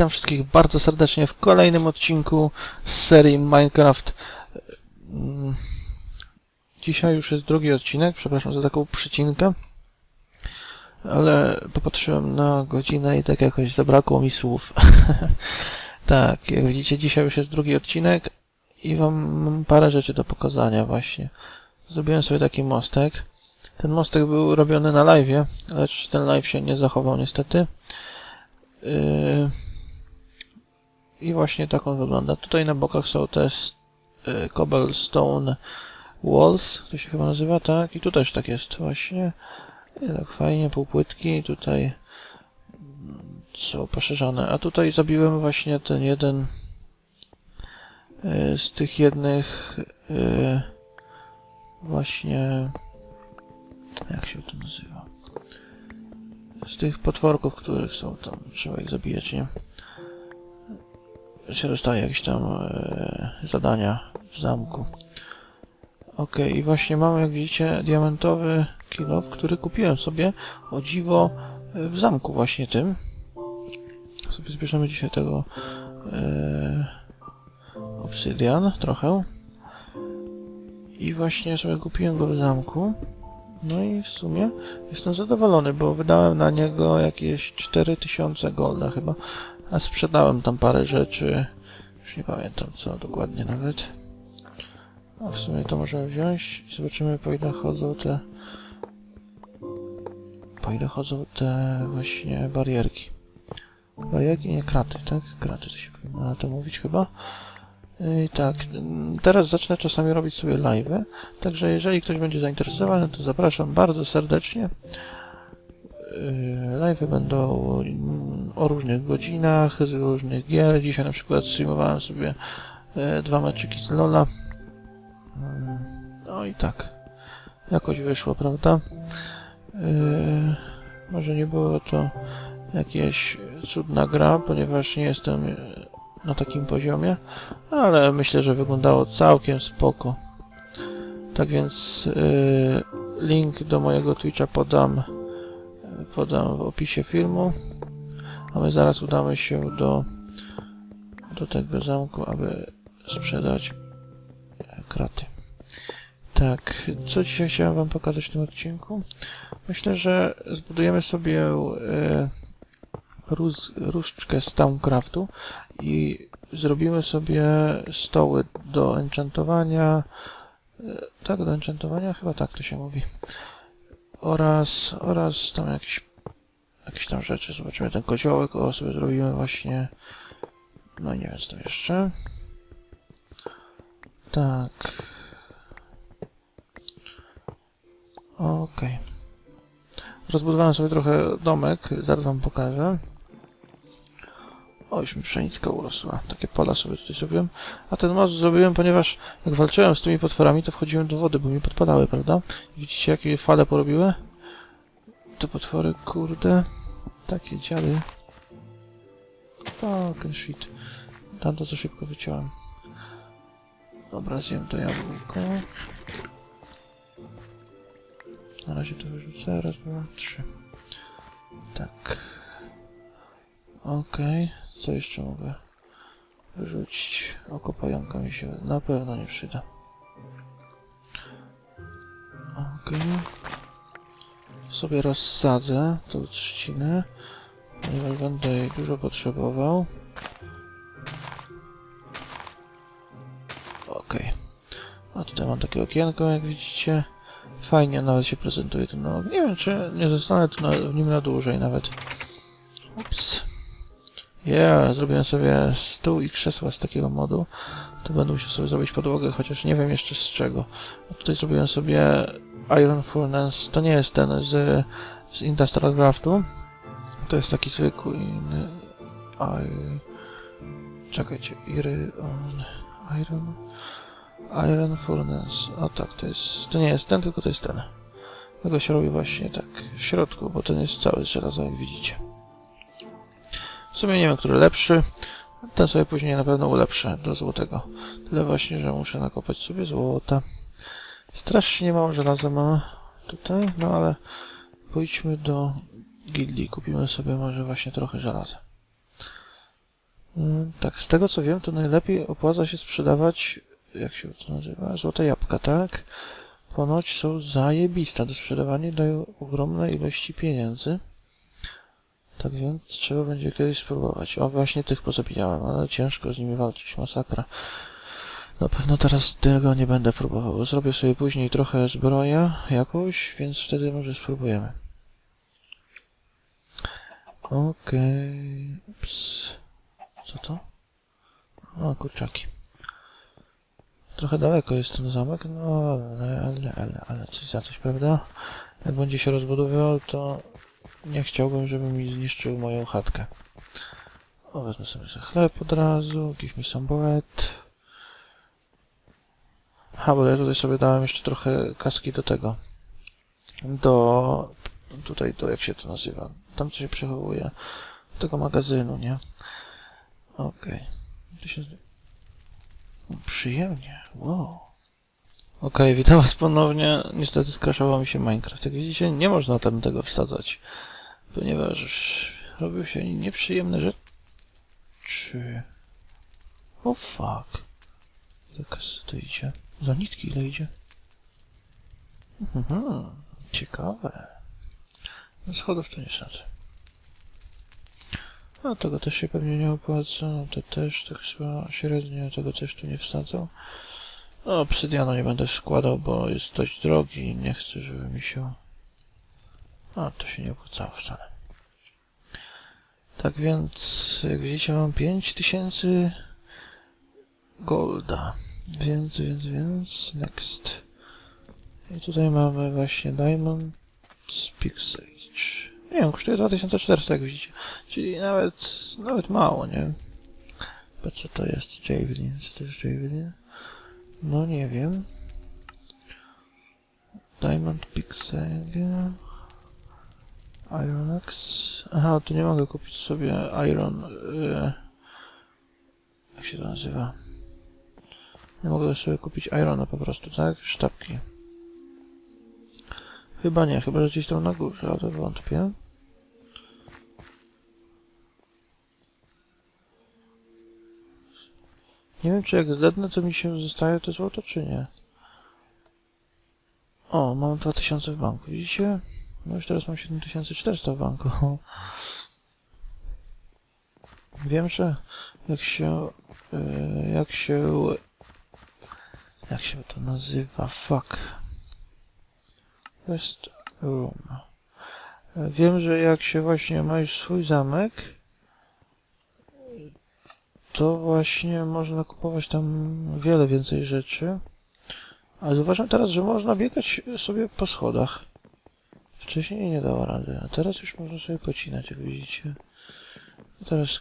Witam wszystkich bardzo serdecznie w kolejnym odcinku z serii Minecraft. Mm, Dzisiaj już jest drugi odcinek, przepraszam za taką przycinkę. Ale popatrzyłem na godzinę i tak jakoś zabrakło mi słów. tak, jak widzicie dzisiaj już jest drugi odcinek i wam mam parę rzeczy do pokazania właśnie. Zrobiłem sobie taki mostek. Ten mostek był robiony na live'ie, lecz ten live się nie zachował niestety. Yy, I właśnie tak on wygląda. Tutaj na bokach są te yy, cobblestone walls, to się chyba nazywa, tak? I tu też tak jest właśnie. I tak fajnie, półpłytki, tutaj są poszerzone. A tutaj zabiłem właśnie ten jeden yy, z tych jednych yy, właśnie jak się to nazywa? Z tych potworków, których są tam, trzeba ich zabijać, nie? Się dostaje jakieś tam e, zadania w zamku. Okej, i właśnie mamy, jak widzicie, diamentowy kilo, który kupiłem sobie, o dziwo, e, w zamku właśnie tym. Sobie zbierzemy dzisiaj tego e, obsydian trochę. I właśnie sobie kupiłem go w zamku. No i w sumie jestem zadowolony, bo wydałem na niego jakieś 4000 golda chyba, a sprzedałem tam parę rzeczy, już nie pamiętam co dokładnie nawet. A w sumie to możemy wziąć i zobaczymy po ile chodzą te... Po ile chodzą te właśnie barierki. Barierki, nie kraty, tak? Kraty to się powinno na to mówić chyba. I tak, teraz zacznę czasami robić sobie live'y, także jeżeli ktoś będzie zainteresowany, to zapraszam bardzo serdecznie. Yy, Live'y będą mm, o różnych godzinach, z różnych gier. Dzisiaj na przykład streamowałem sobie e, dwa meczyki z Lola. No i tak, jakoś wyszło, prawda? Yy, Może nie było to jakieś cudna gra, ponieważ nie jestem na takim poziomie, ale myślę, że wyglądało całkiem spoko. Tak więc yy, link do mojego Twitcha podam, yy, podam w opisie filmu, a my zaraz udamy się do, do tego zamku, aby sprzedać e, kraty. Tak, co dzisiaj chciałem wam pokazać w tym odcinku? Myślę, że zbudujemy sobie yy, róz, różdżkę z Towncraftu i zrobimy sobie stoły do enchantowania. e, Tak, do enchantowania? Chyba tak to się mówi. Oraz, oraz tam jakieś, jakieś tam rzeczy. Zobaczymy ten koziołek. O, sobie zrobimy właśnie... No nie wiem co jeszcze. Tak. Okej. Rozbudowałem sobie trochę domek, zaraz wam pokażę. O, już mi pszenicka urosła. Takie pola sobie tutaj zrobiłem. A ten most zrobiłem, ponieważ jak walczyłem z tymi potworami, to wchodziłem do wody, bo mi podpadały, prawda? Widzicie, jakie fale porobiły? Te potwory, kurde. Takie dziady. Fucking shit. Tamto za szybko wyciąłem. Dobra, zjem to jabłko. Na razie to wyrzucę. Raz, dwa, trzy. Tak. Okej. Co jeszcze mogę wyrzucić? Oko pająka mi się na pewno nie przyda. Okej. Sobie rozsadzę tą trzcinę, ponieważ będę jej dużo potrzebował. Okej. A tutaj mam takie okienko, jak widzicie. Fajnie nawet się prezentuje ten nog. Nie wiem, czy nie zostanę tu w nim na dłużej nawet. Ups. Yeah, zrobiłem sobie stół i krzesła z takiego modu. To będę musiał sobie zrobić podłogę, chociaż nie wiem jeszcze z czego. A tutaj zrobiłem sobie Iron Furnace. To nie jest ten z, z Industrial Craftu. To jest taki zwykły inny... I... Czekajcie, Iry... on- Iron... Iron Furnace. O tak, to jest... To nie jest ten, tylko to jest ten. Tego się robi właśnie tak w środku, bo ten jest cały z żelaza, jak widzicie. Sumie nie wiem, który lepszy. Ten sobie później na pewno ulepszę do złotego. Tyle właśnie, że muszę nakopać sobie złota. Strasznie mało żelaza mam tutaj, no ale pójdźmy do gildii. Kupimy sobie może właśnie trochę żelaza. Mm, Tak, z tego co wiem, to najlepiej opłaca się sprzedawać, jak się to nazywa, złote jabłka, tak? Ponoć są zajebiste do sprzedawania, dają ogromne ilości pieniędzy. Tak więc trzeba będzie kiedyś spróbować. O, właśnie tych pozabijałem, ale ciężko z nimi walczyć, masakra. Na pewno teraz tego nie będę próbował. Zrobię sobie później trochę zbroję jakąś, więc wtedy może spróbujemy. Okej. Ups. Co to? O, kurczaki. Trochę daleko jest ten zamek, no ale, ale, ale, ale coś za coś, prawda? Jak będzie się rozbudowywał, to nie chciałbym, żeby mi zniszczył moją chatkę. O, wezmę sobie chleb od razu, give me some bread. Aha, bo ja tutaj sobie dałem jeszcze trochę kaski do tego. Do... Tutaj, do jak się to nazywa? Tam co się przechowuje. Do tego magazynu, nie? Okej. Okay. Przyjemnie. Wow. Okej, witam was ponownie. Niestety skraszował mi się Minecraft. Jak widzicie, nie można tam tego wsadzać. Ponieważ robią się nieprzyjemne rzeczy. O fuck. Zakaz to idzie. Za nitki ile idzie? Mhm, ciekawe. No schodów to nie sadzę. No tego też się pewnie nie opłaca, no to też tak chyba średnio, tego też tu nie wsadzał. No, obsydianu nie będę składał, bo jest dość drogi i nie chcę, żeby mi się... A, to się nie opłacało wcale. Tak więc, jak widzicie, mam 5000 golda. Więc, więc, więc, next. I tutaj mamy właśnie Diamond Pixage. Nie wiem, kosztuje 2400, jak widzicie. Czyli nawet, nawet mało, nie? Po co to jest Javelin? Co to jest Javelin? No nie wiem. Diamond Pixage. Iron Axe. Aha, tu nie mogę kupić sobie Iron... Yy, jak się to nazywa? Nie mogę sobie kupić Irona po prostu, tak? Sztabki. Chyba nie, chyba że gdzieś tam na górze, ale to wątpię. Nie wiem, czy jak zdednę, to mi się zostaje to złoto, czy nie. O, mam 2000 w banku, widzicie? No już teraz mam 7400 w banku. Wiem, że jak się... Yy, jak się... Jak się to nazywa? Fuck. West Room. Wiem, że jak się właśnie ma już swój zamek, to właśnie można kupować tam wiele więcej rzeczy. Ale zauważam teraz, że można biegać sobie po schodach. Wcześniej nie dało rady, a teraz już można sobie pocinać, jak widzicie. Teraz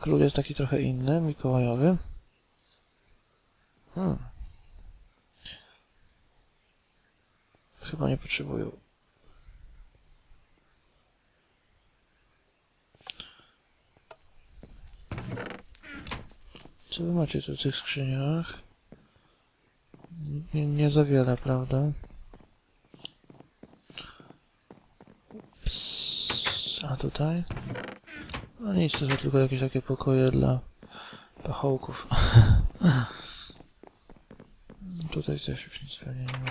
król jest taki trochę inny, mikołajowy. Hmm. Chyba nie potrzebują. Co wy macie tu w tych skrzyniach? Nie, nie za wiele, prawda? A tutaj? No nic, to są tylko jakieś takie pokoje dla pachołków. tutaj też już nic pewnie nie ma.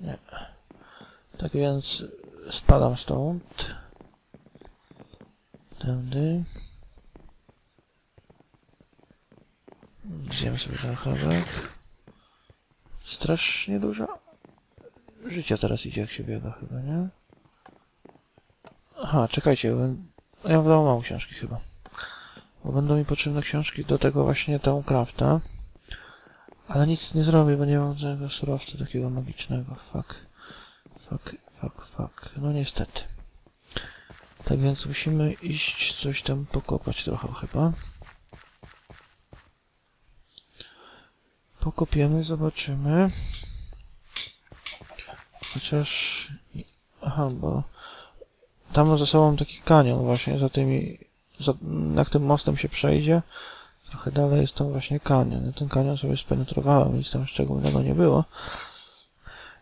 Nie. Tak więc spadam stąd. Tędy. Zjem sobie ten chlebek. Strasznie dużo życia teraz idzie jak się biega chyba, nie? Aha, czekajcie, ja mam w domu mało książki chyba. Bo będą mi potrzebne książki do tego właśnie Towncrafta. Ale nic nie zrobię, bo nie mam żadnego surowca takiego magicznego. Fuck. Fuck, fuck, fuck. No niestety. Tak więc musimy iść coś tam pokopać trochę chyba. Pokopiemy, zobaczymy. Chociaż... Aha, bo... Tam za sobą taki kanion właśnie, za tymi... Za, jak tym mostem się przejdzie, trochę dalej jest tam właśnie kanion. Ja ten kanion sobie spenetrowałem, nic tam szczególnego nie było.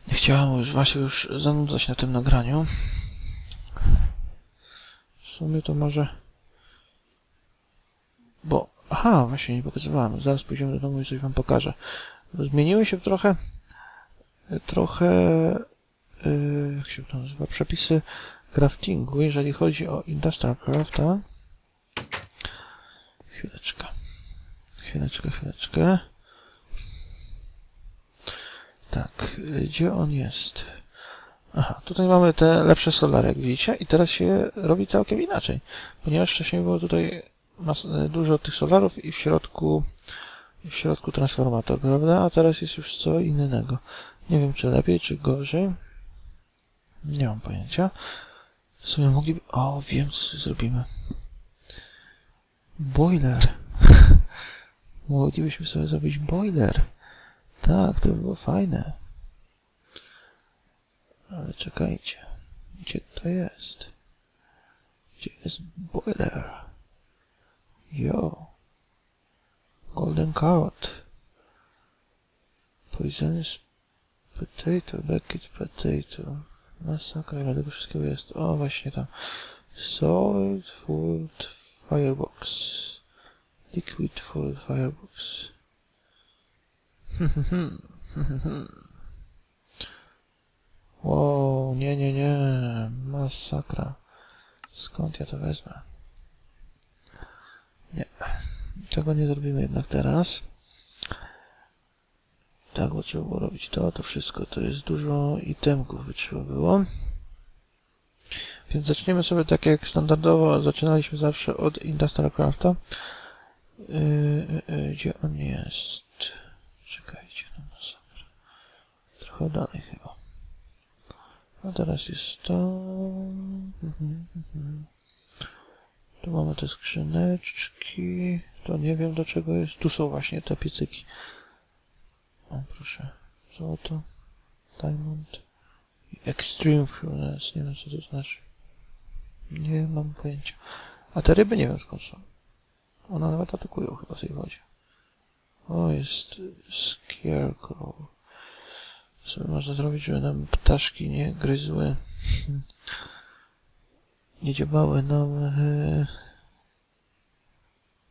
Nie chciałem już właśnie już zanudzać na tym nagraniu. W sumie to może... Aha, właśnie nie pokazywałem. Zaraz pójdziemy do domu i coś wam pokażę. Bo Zmieniły się trochę, trochę, yy, jak się to nazywa, przepisy craftingu, jeżeli chodzi o Industrial Crafta. Chwileczkę. Chwileczkę, chwileczkę. Tak, gdzie on jest? Aha, tutaj mamy te lepsze solary, jak widzicie, i teraz się robi całkiem inaczej, ponieważ wcześniej było tutaj dużo tych solarów i w środku w środku transformator, prawda? A teraz jest już co innego. Nie wiem, czy lepiej, czy gorzej. Nie mam pojęcia. W sumie mogliby... O, wiem, co sobie zrobimy. Boiler. Moglibyśmy sobie zrobić boiler. Tak, to by było fajne. Ale czekajcie. Gdzie to jest? Gdzie jest boiler? Jo. Golden carrot. Poisonous potato, baked potato. Masakra, ile tego wszystkiego jest. O, właśnie tam. Solid food firebox. Liquid food firebox. wow, nie, nie, nie. Masakra. Skąd ja to wezmę? Nie. Tego nie zrobimy jednak teraz. Tak, bo trzeba było robić to, to wszystko. To jest dużo itemków by trzeba było. Więc zaczniemy sobie tak jak standardowo zaczynaliśmy zawsze od Industrial Crafta. Yy, yy, yy, gdzie on jest? Czekajcie, no masakra. Trochę dalej chyba. A teraz jest to... Mhm, mhm. Tu mamy te skrzyneczki. To nie wiem do czego jest. Tu są właśnie te piecyki. O proszę. Złoto. Diamond. I Extreme Furnace. Nie wiem co to znaczy. Nie mam pojęcia. A te ryby nie wiem skąd są. One nawet atakują chyba w tej wodzie. O, jest Scarecrow. Co można zrobić, żeby nam ptaszki nie gryzły. Nie dziebały nam e,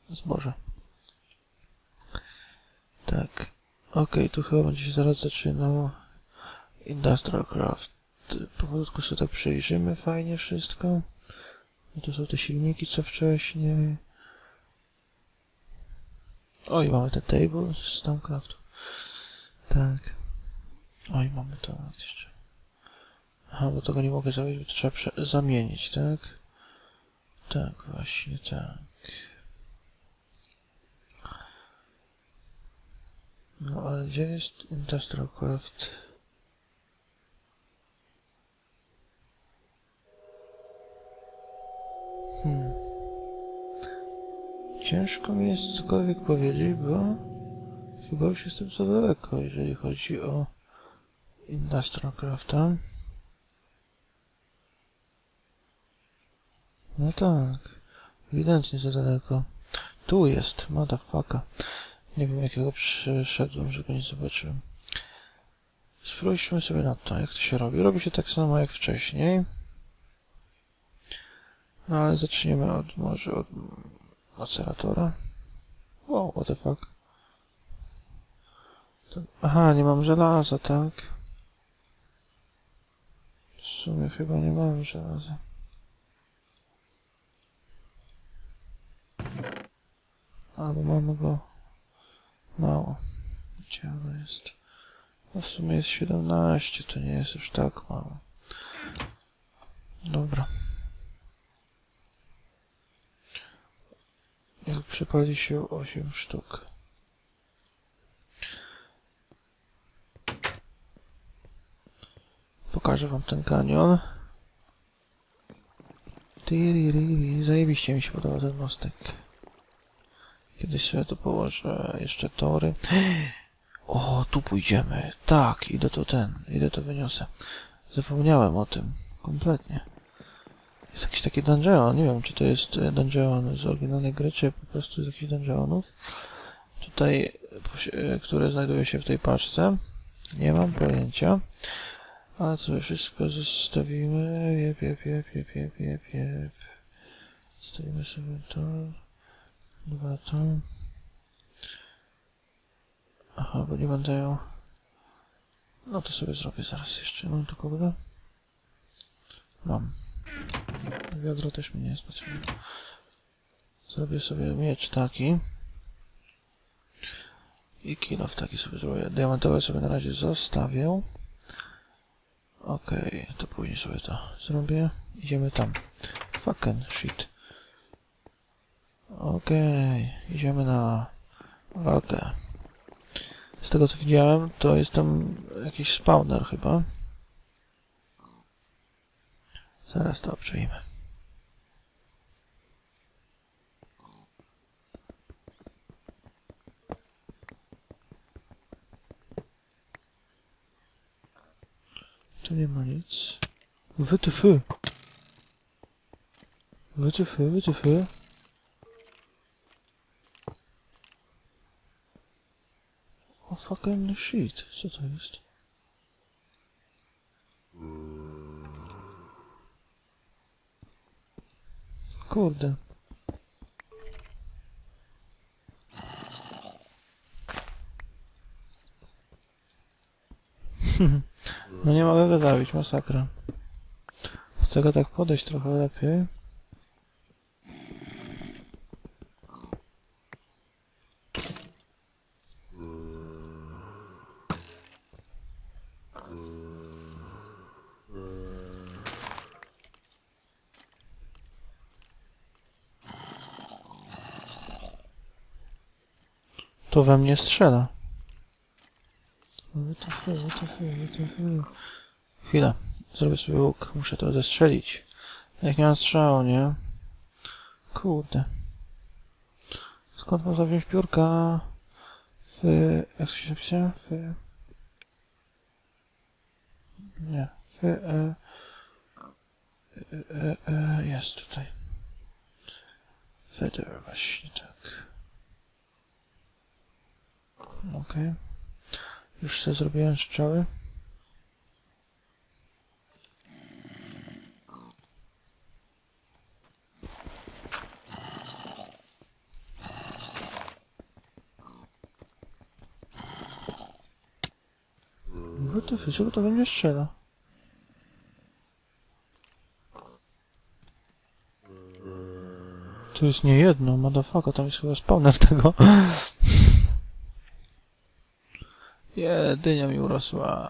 zboże. Tak. Okej, tu chyba będzie się zaraz zaczynał Industrial Craft. Powolutku sobie tak przejrzymy fajnie wszystko. No to są te silniki co wcześniej. Oj, mamy ten table z Stonecraftu. Tak. Oj, mamy to jeszcze. Aha, bo tego nie mogę zrobić, bo to trzeba zamienić, tak? Tak, właśnie tak. No ale gdzie jest Industrial Craft? Hmm. Ciężko mi jest cokolwiek powiedzieć, bo chyba już jestem za daleko, jeżeli chodzi o Industrial Crafta. No tak, ewidentnie za daleko. Tu jest, motherfucker. Nie wiem jakiego przeszedłem, że go nie zobaczyłem. Spróbujmy sobie na to, jak to się robi. Robi się tak samo jak wcześniej. No ale zaczniemy od, może od maceratora. Wow, what the fuck. To, aha, nie mam żelaza, tak? W sumie chyba nie mam żelaza. Albo mamy go mało. Ono jest? No w sumie jest 17, to nie jest już tak mało. Dobra. Jak przypali się 8 sztuk. Pokażę wam ten kanion. Zajebiście mi się podoba ten mostek. Kiedyś sobie tu położę jeszcze tory. O, tu pójdziemy. Tak, idę to ten, idę to wyniosę. Zapomniałem o tym. Kompletnie. Jest jakiś taki dungeon, nie wiem czy to jest e, dungeon z oryginalnej gry, czy po prostu z jakichś dungeonów. Tutaj, e, które znajduje się w tej paczce. Nie mam pojęcia. Ale sobie wszystko zostawimy. Jep, jep, jep, jep, jep, jep, jep. Zostawimy sobie to. To. Aha, bo nie będę ją... No to sobie zrobię zaraz jeszcze. Mam tu kogoś? Mam. Wiadro też mi nie jest potrzebne. Zrobię sobie miecz taki. I kilof taki sobie zrobię. Diamentowe sobie na razie zostawię. Okej, to później sobie to zrobię. Idziemy tam. Fucking shit. Okej, idziemy na walkę. Z tego co widziałem, to jest tam jakiś spawner chyba. Zaraz to przejmę. Tu nie ma nic. WTF. WTF, WTF. O fucking shit, co to jest? Kurde. No nie mogę go zabić, masakra. Chcę go tak podejść trochę lepiej. To we mnie strzela. Chwila. Zrobię sobie łuk. Muszę to zestrzelić. Jak nie mam strzału, nie? Kurde. Skąd można wziąć piórka? W... Jak to się napisze? W... Nie. W... E... E, e, e, jest tutaj. Feather, właśnie tak. Okej. Już sobie zrobiłem strzały. No to czego to będzie strzela? Tu jest nie jedno, motherfucker, tam jest chyba spawner tego. Jedynia mi urosła.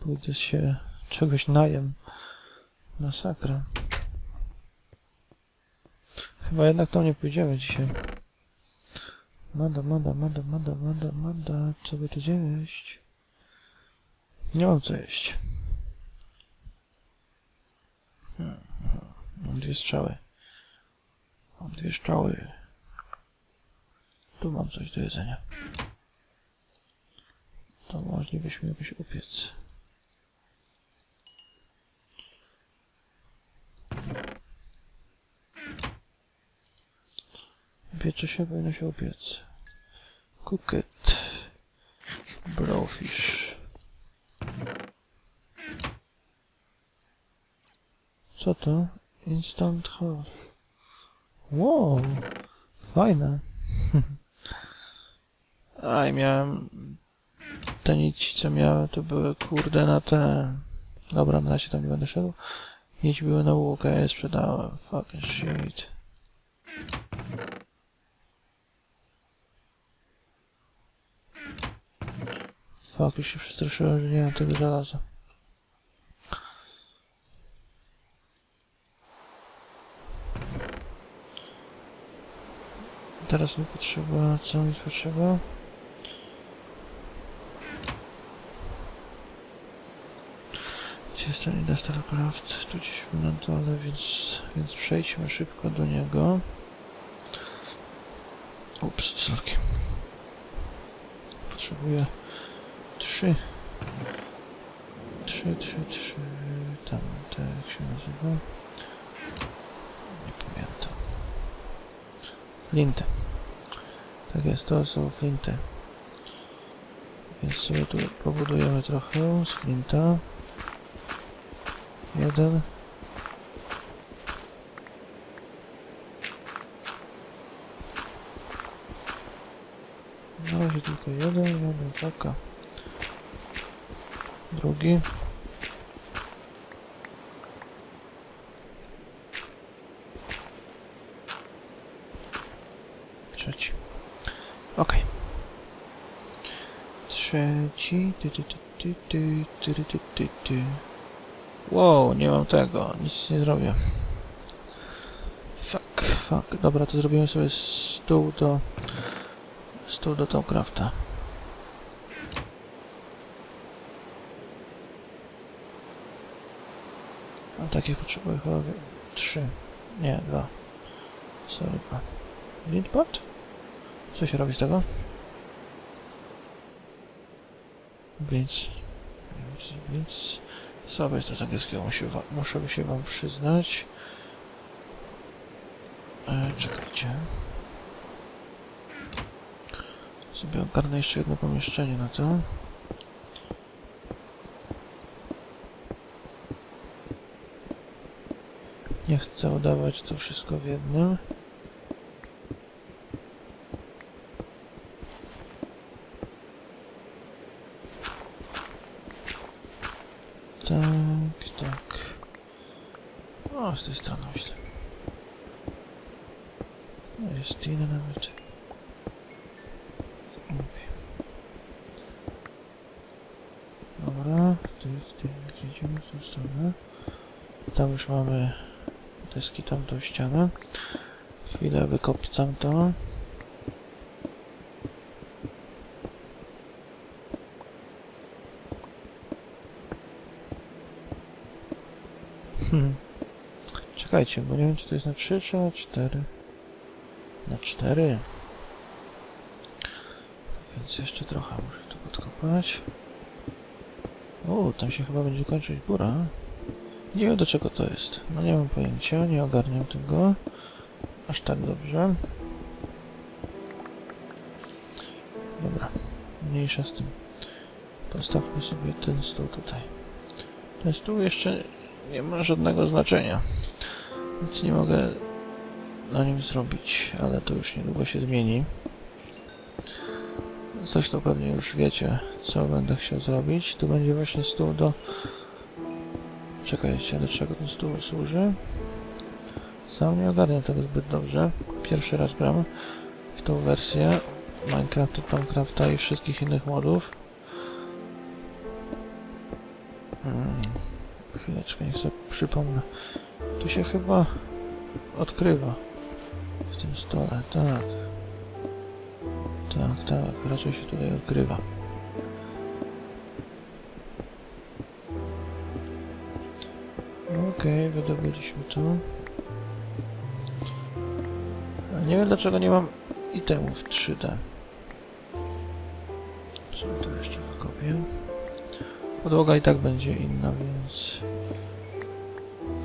Pójdę się czegoś najem. Masakra. Chyba jednak tam nie pójdziemy dzisiaj. Mada, mada, mada, mada, mada, mada. Co by tu jeść? Nie mam co jeść. Hmm, hmm. Mam dwie strzały. Mam dwie strzały. Tu mam coś do jedzenia. To moglibyśmy jakoś upiec. Piecze się, powinno się upiec. Cook it. Browfish. Co to? Instant health. Wow, fajne. Aj, miałem... Te nici, co miałem, to były kurde na te... Dobra, na razie tam nie będę szedł. Nici były na łuk, ja je sprzedałem. Fucking shit. Fuck, już się przestraszyłem, że nie mam tego żelaza. Teraz mi potrzeba... co mi potrzeba? Gdzie jest ten Industrial Craft? Tu gdzieś na dole, więc, więc przejdźmy szybko do niego. Ups, sorki. Potrzebuję trzy. Trzy, trzy, trzy. Tam, te jak się nazywa? Nie pamiętam. Flinty. Tak jest, to są flinty. Więc sobie tu pobudujemy trochę z flinta. Jeden. Na razie tylko jeden, jeden, taka. Drugi. Trzeci. Okej. Trzeci. Ty, ty, ty, ty, ty, ty, ty, ty, ty. Wow, nie mam tego. Nic nie zrobię. Fuck, fuck. Dobra, to zrobimy sobie stół do... Stół do Topcrafta. A takich potrzebuję chyba trzy. Nie, dwa. Sorry, dwa. Lintpad? Co się robi z tego? Blitz, Blitz. Słabe jest to z angielskiego, muszę, muszę się wam przyznać. E, czekajcie. Sobie ogarnę jeszcze jedno pomieszczenie na to. Nie chcę udawać to wszystko w jednym. Tak, tak. O, z tej strony myślę. No jest Tina nawet. Okej. Dobra, ty, ty, jedziemy w tą stronę. Tam już mamy deski tamtą ścianę. Chwilę wykopcam to. Hmm. Czekajcie, bo nie wiem czy to jest na 3 czy na 4. Na 4. Więc jeszcze trochę muszę tu podkopać. O, tam się chyba będzie kończyć góra. Nie wiem do czego to jest. No nie mam pojęcia, nie ogarniam tego. Aż tak dobrze. Dobra, mniejsza z tym. Postawmy sobie ten stół tutaj. Ten stół jeszcze nie ma żadnego znaczenia. Nic nie mogę na nim zrobić, ale to już niedługo się zmieni. Coś to pewnie już wiecie, co będę chciał zrobić. Tu będzie właśnie stół do... Czekajcie, do czego ten stół służy? Sam nie ogarniam tego zbyt dobrze. Pierwszy raz gram w tą wersję Minecrafta, Tomcrafta i wszystkich innych modów. Hmm. Chwileczkę, niech sobie przypomnę. Tu się chyba odkrywa w tym stole, tak. Tak, tak, raczej się tutaj odkrywa. Okej, wydobyliśmy to. Nie wiem dlaczego nie mam itemów 3D. Co tu jeszcze wykopię? Podłoga i tak będzie inna, więc...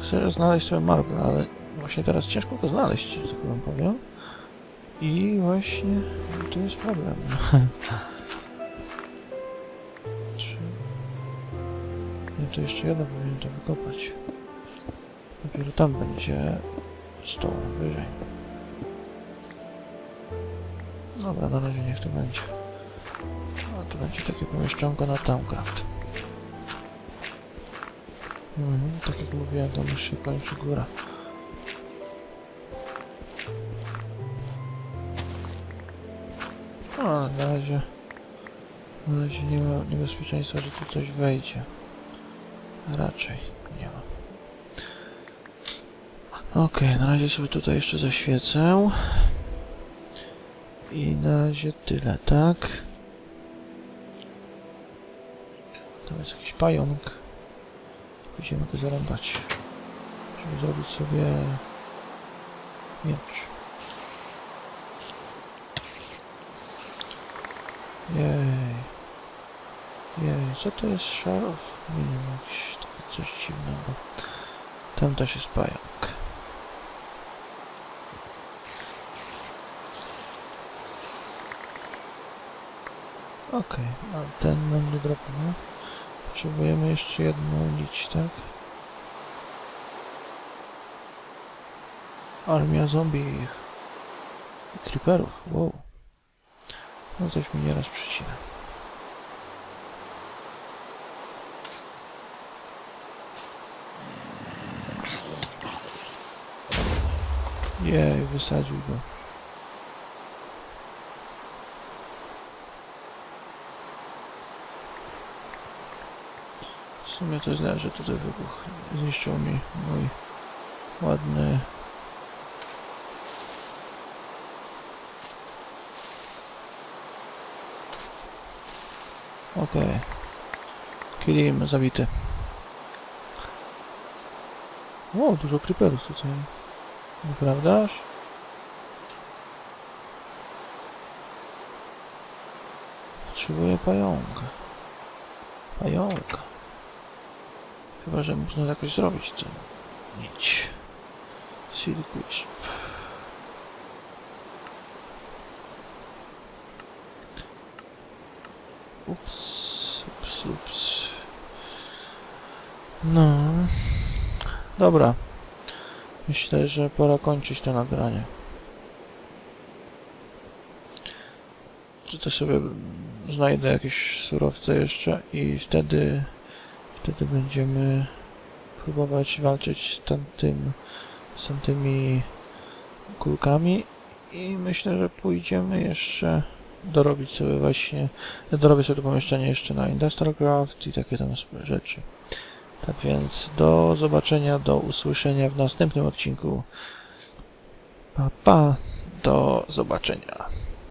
Chcę znaleźć sobie marble, ale właśnie teraz ciężko go znaleźć, tak wam powiem. I właśnie to jest problem. Nie, to jeszcze jedno powinien to wykopać. Dopiero tam będzie stoł wyżej. Dobra, na razie niech to będzie. A to będzie takie pomieszczonko na Tomcraft. Mhm, tak jak mówiłem, tam już się kończy góra. A, na razie... Na razie nie ma niebezpieczeństwa, że tu coś wejdzie. Raczej nie ma. Okej, na razie sobie tutaj jeszcze zaświecę. I na razie tyle, tak? Tam jest jakiś pająk. Będziemy go zarąbać. Żeby zrobić sobie miecz. Jej. Jej, co to jest szarów? Nie wiem, coś dziwnego. Tam też jest pająk. Okej, a ten nam nie. Potrzebujemy jeszcze jedną nić, tak? Armia zombie i creeperów, wow. No coś mi nieraz przycina. Jej, wysadził go. Sumie to źle, że tutaj wybuch zniszczył mi mój ładny Okej. Kilim zabity. O, dużo creeperów tutaj. Nieprawdaż? Potrzebuję pająka. Pająka. Chyba, że można jakoś zrobić to. Nić. Silk Wisp. Ups, ups, ups. No. Dobra. Myślę, że pora kończyć to nagranie. Czy to sobie znajdę jakieś surowce jeszcze i wtedy wtedy będziemy próbować walczyć z tamtym z tamtymi kulkami i myślę, że pójdziemy jeszcze dorobić sobie właśnie dorobię sobie to pomieszczenie jeszcze na Industrial Craft i takie tam rzeczy. Tak więc do zobaczenia, do usłyszenia w następnym odcinku. Pa, pa, do zobaczenia.